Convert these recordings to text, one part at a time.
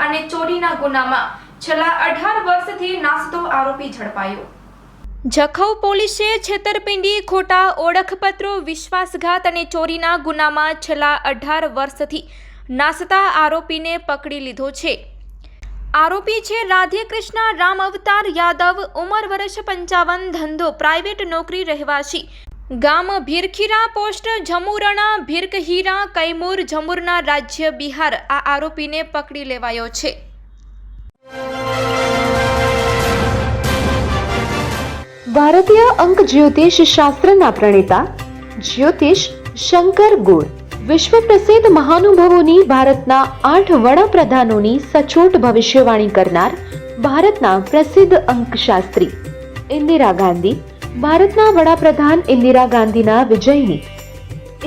અને ચોરીના ગુનામાં છેલ્લા અઢાર વર્ષથી નાસતો આરોપી ઝડપાયો. જખૌ પોલીસે છેતરપિંડી, ખોટા ઓળખપત્રો, વિશ્વાસઘાત અને ચોરીના ગુનામાં છેલ્લા અઢાર વર્ષથી નાસતા આરોપીને પકડી લીધો છે. આરોપી છે રાધે કૃષ્ણ રામ અવતાર યાદવ, ઉંમર વર્ષ પંચાવન, ધંધો, પ્રાઇવેટ નોકરી રહેવાસી ગામ ભીરખીરા પોસ્ટ જમુરણા ભીરકહીરા કૈમૂર જમુરના રાજ્ય બિહાર આ આરોપીને પકડી લેવાયો છે. ભારતીય અંક જ્યોતિષ શાસ્ત્રના પ્રણેતા જ્યોતિષ શંકર ગોર વિશ્વ પ્રસિદ્ધ મહાનુભાવોની ભારતના આઠ વડાપ્રધાનોની સચોટ ભવિષ્યવાણી કરનાર ભારતના પ્રસિદ્ધ અંકશાસ્ત્રી ઇન્દિરા ગાંધી ભારતના વડાપ્રધાન ઇન્દિરા ગાંધીના વિજયની.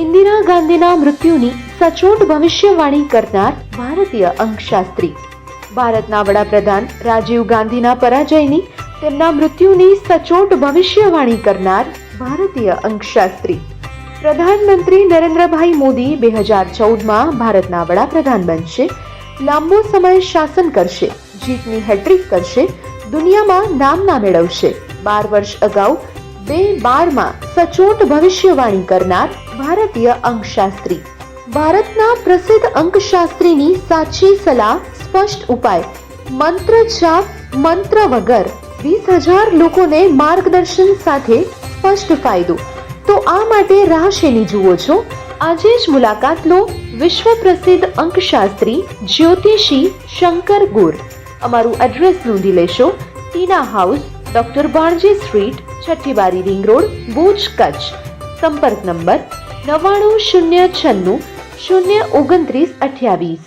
ઇન્દિરા ગાંધીના મૃત્યુની સચોટ ભવિષ્યવાણી કરનાર ભારતીય અંકશાસ્ત્રી. ભારતના વડાપ્રધાન રાજીવ ગાંધીના પરાજયની તેમના મૃત્યુની સચોટ ભવિષ્યવાણી કરનાર ભારતીય અંકશાસ્ત્રી. પ્રધાનમંત્રી નરેન્દ્રભાઈ મોદી બે હજાર ચૌદમાં ભારતના વડાપ્રધાન બનશે. લાંબો સમય શાસન કરશે, જીતની હેટ્રિક કરશે, દુનિયામાં નામના મેળવશે. બાર વર્ષ અગાઉ બે બારમાં સચોટ ભવિષ્યવાણી કરનાર ભારતીય અંકશાસ્ત્રી. ભારતના પ્રસિદ્ધ અંકશાસ્ત્રીની સાચી સલાહ, સ્પષ્ટ ઉપાય, મંત્ર છાપ મંત્ર વગર વીસ હજાર લોકોને માર્ગદર્શન સાથે સ્પષ્ટ ફાયદો. તો આ માટે રાહ શેની જુઓ છો? આજે જ મુલાકાત લો વિશ્વ પ્રસિદ્ધ અંકશાસ્ત્રી જ્યોતિષી શંકર ગુર. અમારું એડ્રેસ નોંધી લેશો. Tina house, doctor Banaji street Chhathi Bari ring road Bhuj Kutch. સંપર્ક નંબર નવ્વાણું શૂન્ય છન્નું શૂન્ય ઓગણત્રીસ અઠ્યાવીસ.